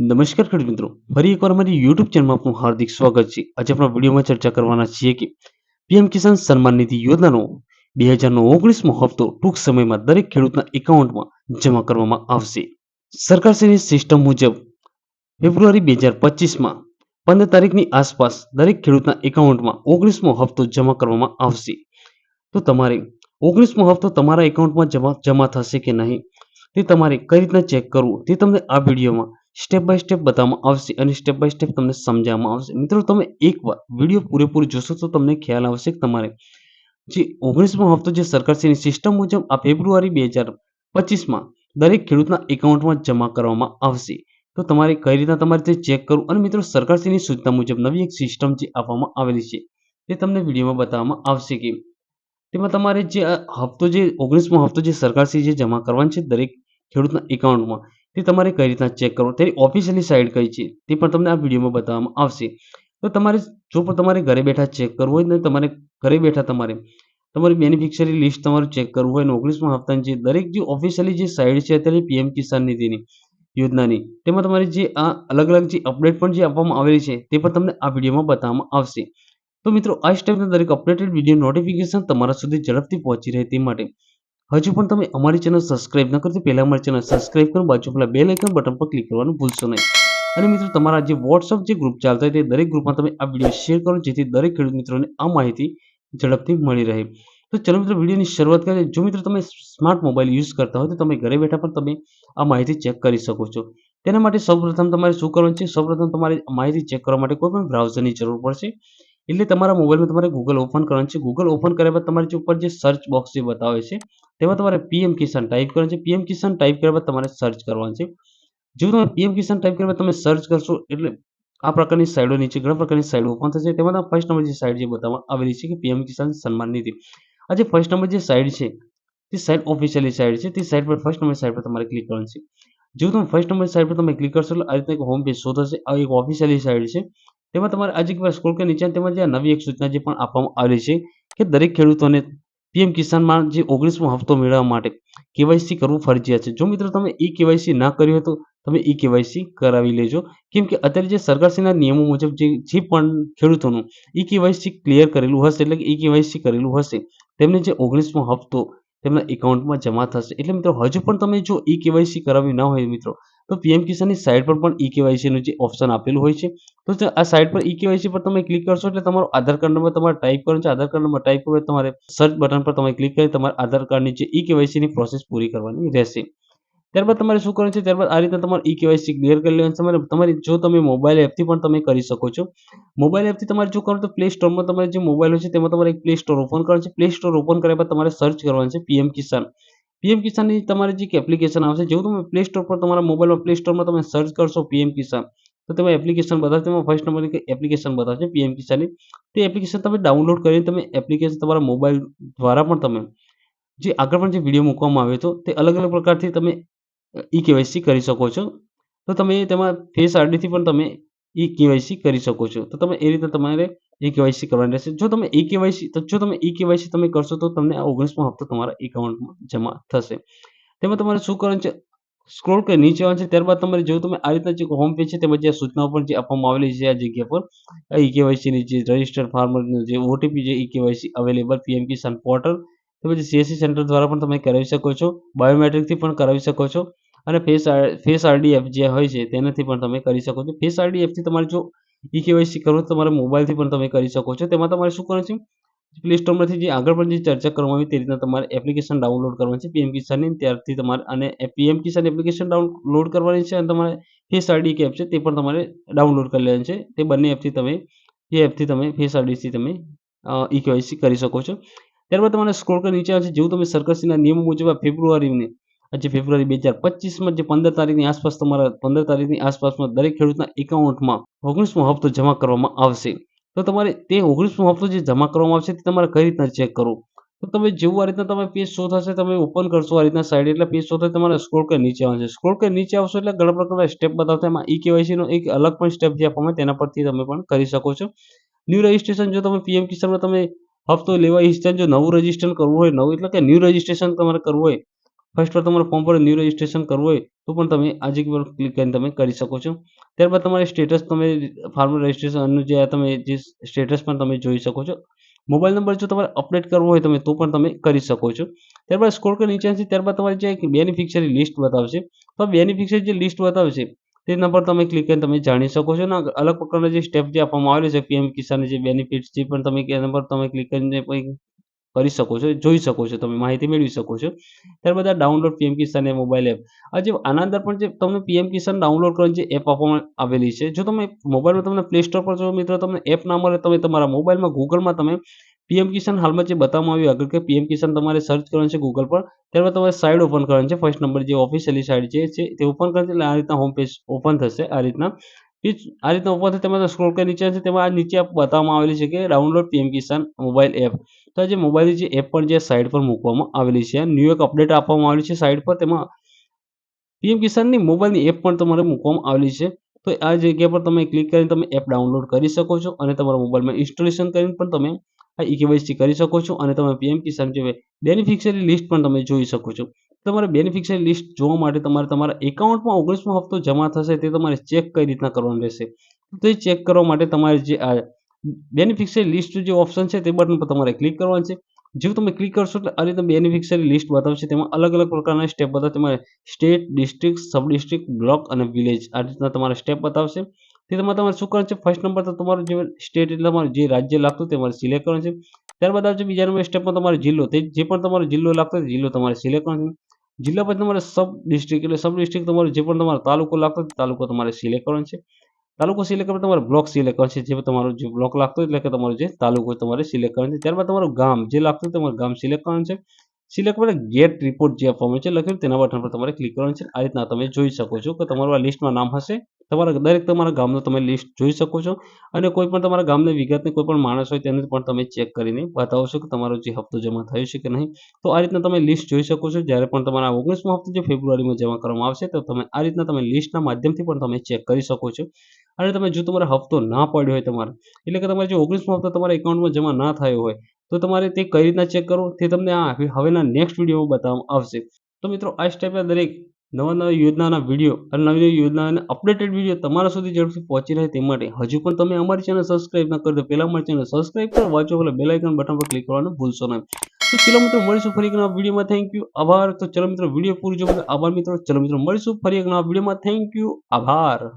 નમસ્કાર ખેડૂત મિત્રો. ફરી એકવાર અમારી યુટ્યુબ ચેનલમાં આપનું હાર્દિક સ્વાગત છે. આજે આપણા વિડીયોમાં ચર્ચા કરવાના છીએ કે પીએમ કિસાન સન્માન નિધિ યોજનાનો બે હજારનો ઓગણીસમો હપ્તો ટૂંક સમયમાં દરેક ખેડૂતના એકાઉન્ટમાં જમા કરવામાં આવશે. સરકારશ્રીની સિસ્ટમ મુજબ ફેબ્રુઆરી બે હજાર પચીસમાં પંદર તારીખની આસપાસ દરેક ખેડૂતના એકાઉન્ટમાં ઓગણીસમો હપ્તો જમા કરવામાં આવશે. તો તમારે ઓગણીસમો હપ્તો તમારા એકાઉન્ટમાં જમા જમા થશે કે નહીં? તે તમારે કઈ રીતના ચેક કરવું? તે તમને આ વિડીયોમાં સ્ટેપ બાય સ્ટેપ બતાવવામાં આવશે અને સ્ટેપ બાય સ્ટેપ તમને સમજાવવામાં આવશે. મિત્રો, તમે એકવાર વીડિયો પૂરેપૂરો જોશો તો તમને ખ્યાલ આવશે કે તમારે જે ઓગણીસમો હપ્તો જે સરકારશ્રીની સિસ્ટમ મુજબ આ ફેબ્રુઆરી બે હજાર પચીસમાં દરેક ખેડૂતના એકાઉન્ટમાં જમા કરવામાં આવશે. તો તમારે કઈ રીતના તમારે તે ચેક કરવું? અને મિત્રો સરકારશ્રીની સૂચના મુજબ નવી એક સિસ્ટમ જે આપવામાં આવેલી છે, તે તમને વિડીયોમાં બતાવવામાં આવશે કે તેમાં તમારે જે હપ્તો જે ઓગણીસમો હપ્તો જે સરકારશ્રી જે જમા કરવાનો છે દરેક ખેડૂતના એકાઉન્ટમાં તે તમારે કઈ રીતના ચેક કરવો? તેની ઓફિશિયલી સાઇટ કઈ છે? તે પણ તમને આ વિડીયોમાં બતાવવામાં આવશે. તો તમારે જો પણ તમારે ઘરે બેઠા ચેક કરવું હોય ને તમારે ઘરે બેઠા તમારે, તમારી બેનિફિશિયરી લિસ્ટ તમારું ચેક કરવું હોય અને ઓગણીસમા હપ્તાની જે દરેક જે ઓફિશિયલી જે સાઇટ છે અત્યારે પીએમ કિસાન નિધિની યોજનાની, તેમાં તમારી જે આ અલગ અલગ જે અપડેટ પણ જે આપવામાં આવેલી છે તે પણ તમને આ વિડીયોમાં બતાવવામાં આવશે. તો મિત્રો, આ સ્ટેપના દરેક અપડેટેડ વીડિયો નોટિફિકેશન તમારા સુધી ઝડપથી પહોંચી રહે તે માટે હજુ પણ તમે અમારી ચેનલ સબસ્ક્રાઇબ ન કરતી પહેલાં અમારી ચેનલ સબસ્ક્રાઇબ કરો, બાજુ પેલા બે લાઇકન બટન પર ક્લિક કરવાનું ભૂલશો નહીં. અને મિત્રો, તમારા જે વોટ્સઅપ જે ગ્રુપ ચાલતા હોય તે દરેક ગ્રુપમાં તમે આ વીડિયો શેર કરો, જેથી દરેક ખેડૂત મિત્રોને આ માહિતી ઝડપથી મળી રહે. તો ચલો મિત્રો, વિડીયોની શરૂઆત કરીએ. જો મિત્રો, તમે સ્માર્ટ મોબાઈલ યુઝ કરતા હોય તો તમે ઘરે બેઠા પણ તમે આ માહિતી ચેક કરી શકો છો. તેના માટે સૌપ્રથમ તમારે શું કરવાનું છે? સૌપ્રથમ તમારે માહિતી ચેક કરવા માટે કોઈ પણ બ્રાઉઝરની જરૂર પડશે. એટલે તમારા મોબાઈલમાં તમારે ગૂગલ ઓપન કરવાનું છે. ગૂગલ ઓપન કર્યા બાદ તમારી ઉપર જે સર્ચ બોક્સ જે બતાવે છે, તેમાં તમારે પીએમ કિસાન ટાઈપ કરવાનું છે. પીએમ કિસાન ટાઈપ કર્યા બાદ તમારે સર્ચ કરવાનું છે. જો તમે પીએમ કિસાન ટાઈપ કર્યા બાદ તમે સર્ચ કરશો, એટલે આ પ્રકારની સાઇડો નીચે ઘણા પ્રકારની સાઇડો ઓપન થશે. તેમાં ફર્સ્ટ નંબર જે સાઇડ જે બતાવવામાં આવેલી છે કે પીએમ કિસાન સન્માન નિધિ. આ જે ફર્સ્ટ નંબર જે સાઇડ છે, તે સાઇડ ઓફિશિયલી સાઇડ છે, તે સાઇડ પર ફર્સ્ટ નંબર સાઇડ પર તમારે ક્લિક કરવાનું છે. જો તમે ફર્સ્ટ નંબર સાઇડ પર તમે ક્લિક કરશો, એટલે આ રીતે એક હોમ પેજ શો થશે. આ એક ઓફિશિયલી સાઇડ છે તેમાં તમારે આ જગ્યા સ્ક્રોલ કરી નીચે, તેમાં જે નવી એક સૂચના જે પણ આપવામાં આવેલી છે કે દરેક ખેડૂતોને પીએમ કિસાનમાં જે ઓગણીસમો હપ્તો મેળવવા માટે કેવાયસી કરવું ફરજિયાત છે. જો મિત્રો તમે ઈ કેવાયસી ના કર્યું હોય તો તમે ઈ કેવાયસી કરાવી લેજો. કેમ કે અત્યારે જે સરકારશ્રીના નિયમો મુજબ જે જે પણ ખેડૂતોનું ઈ કેવાયસી ક્લિયર કરેલું હશે એટલે કે ઈ કેવાયસી કરેલું હશે, તેમને જે ઓગણીસમો હપ્તો તેમના એકાઉન્ટમાં જમા થશે. એટલે મિત્રો, હજુ પણ તમે જો ઈ કેવાયસી કરાવી ન હોય મિત્રો તો પીએમ કિસાનની સાઇટ પર પણ ઈ કેવાયસીનું જે ઓપ્શન આપેલું હોય છે. તો આ સાઇટ પર ઈ કેવાયસી પર તમે ક્લિક કરશો એટલે તમારો આધાર કાર્ડ નંબર તમારે ટાઈપ કરવાનો છે. આધાર કાર્ડ નંબર ટાઈપ કરો તમારે સર્ચ બટન પર તમે ક્લિક કરી તમારા આધાર કાર્ડની જે ઈ કેવાયસીની પ્રોસેસ પૂરી કરવાની રહેશે. ત્યારબાદ તમારે શું કરવાનું છે? ત્યારબાદ આ રીતે તમારે ઈ કેવાયસી ક્લિયર કરી લેવાનું તમારે તમારી જો તમે મોબાઈલ એપથી પણ તમે કરી શકો છો. મોબાઈલ એપથી તમારે જો કરો તો પ્લે સ્ટોરમાં તમારે જે મોબાઈલ હોય છે, તેમાં તમારે એક પ્લે સ્ટોર ઓપન કરવાનું છે. પ્લે સ્ટોર ઓપન કર્યા બાદ તમારે સર્ચ કરવાનું છે પીએમ કિસાન પીએમ કિસાનની તમારી જે એપ્લિકેશન આવશે, જેવું તમે પ્લે સ્ટોર પર તમારા મોબાઈલમાં પ્લે સ્ટોરમાં તમે સર્ચ કરશો પીએમ કિસાન તો તમે એપ્લિકેશન બતાવશે, તેમાં ફર્સ્ટ નંબરની એપ્લિકેશન બતાવશે પીએમ કિસાનની તે એપ્લિકેશન તમે ડાઉનલોડ કરીને તમે એપ્લિકેશન તમારા મોબાઈલ દ્વારા પણ તમે જે આગળ પણ જે વીડિયો મૂકવામાં આવ્યો હતો, તે અલગ અલગ પ્રકારથી તમે ઈ કેવાયસી કરી શકો છો. તો તમે તેમાં ફેસ આઈડીથી પણ તમે ઈ કેવાયસી કરી શકો છો. તો તમે એ રીતે તમારે ઈ કેવાયસી કરવાની રહેશે. જો તમે ઈ કેવાયસી તો જો તમે ઈ કેવાયસી તમે કરશો તો તમને આ ઓગણીસમો હપ્તો તમારા એકાઉન્ટમાં જમા થશે. તેમાં તમારે શું કરવાનું છે? સ્ક્રોલ કરી નીચે આવવાનું છે. ત્યારબાદ તમારે જો તમે આ રીતના જે હોમ પેજ છે તેમાં જે સૂચનાઓ પણ જે આપવામાં આવેલી છે આ જગ્યા પર, આ ઈ કેવાયસીની જે રજિસ્ટર્ડ ફાર્મરનું જે ઓટીપી જે E KYC available PM Kisan portal તેમજ સીએસસી સેન્ટર દ્વારા પણ તમે કરાવી શકો છો. બાયોમેટ્રિકથી પણ કરાવી શકો છો. અને ફેસ ફેસ આરડીએફ જે હોય છે, તેનાથી પણ તમે કરી શકો છો. ફેસ આરડીએફથી તમારે જો ઈ કેવાયસી કરવું તો તમારા મોબાઈલથી પણ તમે કરી શકો છો. તેમાં તમારે શું કરવાનું છે? પ્લે સ્ટોરમાંથી જે આગળ પણ જે ચર્ચા કરવામાં આવી, તે રીતના તમારે એપ્લિકેશન ડાઉનલોડ કરવાની છે. પીએમ કિસાનની ત્યારથી તમારે અને પીએમ કિસાન એપ્લિકેશન ડાઉનલોડ કરવાની છે અને તમારે ફેસ આરડી એક એપ છે, તે પણ તમારે ડાઉનલોડ કરી લેવાની છે. તે બંને એપથી તમે, એ એપથી તમે ફેસ આરડીથી તમે ઈ કેવાયસી કરી શકો છો. ત્યારબાદ તમારે સ્ક્રોલ કરી નીચે આવશે જેવું તમે સરકારશ્રીના નિયમો મુજબ ફેબ્રુઆરીની આજે ફેબ્રુઆરી બે હજાર પચીસમાં જે પંદર તારીખની આસપાસ તમારા પંદર તારીખની આસપાસમાં દરેક ખેડૂતના એકાઉન્ટમાં ઓગણીસમો હપ્તો જમા કરવામાં આવશે. તો તમારે તે ઓગણીસમો હપ્તો જે જમા કરવામાં આવશે તે તમારે કઈ રીતના ચેક કરવું? તો તમે જેવું આ રીતના તમે પેજ શો થશે, તમે ઓપન કરશો આ રીતના સાઈડ એટલે પેજ શો થશે, તમારે સ્ક્રોલ કરી નીચે આવશે સ્ક્રોલ કરી નીચે આવશો એટલે ઘણા પ્રકારના સ્ટેપ બતાવશે. એમાં ઈ કેવાયસીનો એક અલગ પણ સ્ટેપ જે આપવામાં તેના પરથી તમે પણ કરી શકો છો. ન્યૂ રજિસ્ટ્રેશન જો તમે પીએમ કિસાનમાં તમે હપ્તો લેવા ઈચ્છતા જો નવું રજિસ્ટ્રેશન કરવું હોય, નવું એટલે કે ન્યૂ રજિસ્ટ્રેશન તમારે કરવું હોય ફર્સ્ટ વાર તમારો ફોર્મ પર ન્યૂ રજિસ્ટ્રેશન કરવું હોય, તો પણ તમે આજે પર ક્લિક કરીને તમે કરી શકો છો. ત્યારબાદ તમારે સ્ટેટસ તમે ફાર્મર રજિસ્ટ્રેશનનું જે તમે જે સ્ટેટસ પણ તમે જોઈ શકો છો. મોબાઈલ નંબર જો તમારે અપડેટ કરવો હોય તમે, તો પણ તમે કરી શકો છો. ત્યારબાદ સ્કોર કરી નીચે આવશે ત્યારબાદ તમારે જે બેનિફિશિયરી લિસ્ટ બતાવશે, તો બેનિફિશિયરી જે લિસ્ટ બતાવશે તે નંબર તમે ક્લિક કરીને તમે જાણી શકો છો. અને અલગ પ્રકારના જે સ્ટેપ જે આપવામાં આવેલું છે પીએમ કિસાન જે બેનિફિટ્સ જે પણ તમે, એના પર તમે ક્લિક કરીને કરી શકો છો, જોઈ શકો છો, તમે માહિતી મેળવી શકો છો. ત્યારબાદ આ ડાઉનલોડ પીએમ કિસાન એ મોબાઈલ એપ આ જે આના અંદર પણ જે તમને પીએમ કિસાન ડાઉનલોડ કરવાની જે એપ આપવામાં આવેલી છે, જો તમે મોબાઈલમાં તમને પ્લે સ્ટોર પર જો મિત્રો, તમને એપ ના મળે તમે તમારા મોબાઈલમાં ગૂગલમાં તમે પીએમ કિસાન હાલમાં જે બતાવવામાં આવ્યું, આગળ કે પીએમ કિસાન તમારે સર્ચ કરવાનું છે ગૂગલ પર ત્યારબાદ તમારે સાઇડ ઓપન કરવાની છે ફર્સ્ટ નંબર જે ઓફિશિયલી સાઇડ છે, તે ઓપન કરશે એટલે આ રીતના હોમ પેજ ઓપન થશે, આ રીતના. એ આ રીતના ઉપર તમે સ્ક્રોલ કરી નીચે છે, તેમાં આ નીચે બતાવવામાં આવેલી છે કે download PM Kisan mobile app તો જે મોબાઈલની જે એપ પણ જે સાઇટ પર મૂકવામાં આવેલી છે ન્યૂ એક અપડેટ આપવામાં આવેલી છે સાઇટ પર, તેમાં પીએમ કિસાનની મોબાઈલની એપ પણ તમારે મૂકવામાં આવેલી છે. તો આ જગ્યા પર તમે ક્લિક કરીને તમે એપ ડાઉનલોડ કરી શકો છો અને તમારા મોબાઈલમાં ઇન્સ્ટોલેશન કરીને પણ તમે આ ઈ કેવાયસી કરી શકો છો અને તમે પીએમ કિસાન જે બેનિફિશિયરી લિસ્ટ પણ તમે જોઈ શકો છો. તમારે બેનિફિશિયરી લિસ્ટ જોવા માટે તમારે તમારા એકાઉન્ટમાં ઓગણીસમો હપ્તો જમા થશે તે તમારે ચેક કઈ રીતના કરવાનું રહેશે. તો ચેક કરવા માટે તમારે જે આ બેનિફિશિયરી લિસ્ટ જે ઓપ્શન છે તે બટન પર તમારે ક્લિક કરવાનું છે. જેવું તમે ક્લિક કરશો એટલે આ રીતે બેનિફિશિયરી લિસ્ટ બતાવશે. તેમાં અલગ અલગ પ્રકારના સ્ટેપ બતાવશે. તમારે state district sub district block અને વિલેજ આ રીતના તમારે સ્ટેપ બતાવશે. તે તમારે તમારે શું કરવાનું છે? ફર્સ્ટ નંબર તો તમારું જે સ્ટેટ એટલે તમારું જે રાજ્ય લાગતું તમારે સિલેક્ટ કરવાનું છે. ત્યારબાદ આવશે બીજા નંબર સ્ટેપમાં તમારો જિલ્લો. તે જે પણ તમારો જિલ્લો લાગતો હોય જિલ્લો તમારે સિલેક્ટ કરવાનો જિલ્લા પછી તમારે સબ ડિસ્ટ્રિક્ટ એટલે સબ ડિસ્ટ્રિક્ટ તમારો જે પણ તમારો તાલુકો લાગતો તાલુકો તમારે સિલેક્ટ કરવાનો છે. તાલુકો સિલેક્ટ કરવા તમારે બ્લોક સિલેક્ટ કરવાનો છે. જે તમારો જે બ્લોક લાગતો એટલે કે તમારો જે તાલુકો તમારે સિલેક્ટ કરવાનો છે. ત્યારબાદ તમારું ગામ જે લાગતું હોય તમારું ગામ સિલેક્ટ કરવાનું છે. સિલેક્ટ પર ગેટ રિપોર્ટ જે આપવામાં છે લખ્યું તેના બટન પર તમારે ક્લિક કરવાનું છે. આ રીતના તમે જોઈ શકો છો કે તમારું આ લિસ્ટમાં નામ હશે. તમારા દરેક તમારા ગામનું તમે લિસ્ટ જોઈ શકો છો. અને કોઈ પણ તમારા ગામની વિગતની કોઈ પણ માણસ હોય તેને પણ તમે ચેક કરીને બતાવો છો કે તમારો જે હપ્તો જમા થયો છે કે નહીં. તો આ રીતના તમે લિસ્ટ જોઈ શકો છો. જ્યારે પણ તમારા ઓગણીસમો હપ્તો જે ફેબ્રુઆરીમાં જમા કરવામાં આવશે, તો તમે આ રીતના તમે લિસ્ટના માધ્યમથી પણ તમે ચેક કરી શકો છો. અને તમે જો તમારો હપ્તો ના પડ્યો હોય તમારે, એટલે કે તમારે જે ઓગણીસમો હપ્તો તમારા એકાઉન્ટમાં જમા ના થયો હોય તો તમારે તે કઈ રીતના ચેક કરો તે તમને આ હવેના નેક્સ્ટ વિડીયોમાં બતાવવામાં આવશે. તો મિત્રો, આ સ્ટેપે દરેક નવા નવા યોજનાના વીડિયો અને નવી નવી યોજનાના અપડેટેડ વીડિયો તમારા સુધી ઝડપથી પહોંચી રહે તે માટે હજુ પણ તમે અમારી ચેનલ સબસ્ક્રાઇબ ન કરો તો પહેલા અમારી ચેનલ સબસ્ક્રાઇબ કરો, વાંચો પેલા બેલાઇકન બટન પર ક્લિક કરવાનું ભૂલશો નહીં. તો ચલો મિત્રો, મળીશું ફરી એક નવા વિડીયોમાં થેન્ક યુ આભાર. તો ચલો મિત્રો વીડિયો પૂરું જો આભાર મિત્રો. ચલો મિત્રો, મળીશું ફરી એક નવા વિડીયોમાં થેન્ક યુ આભાર.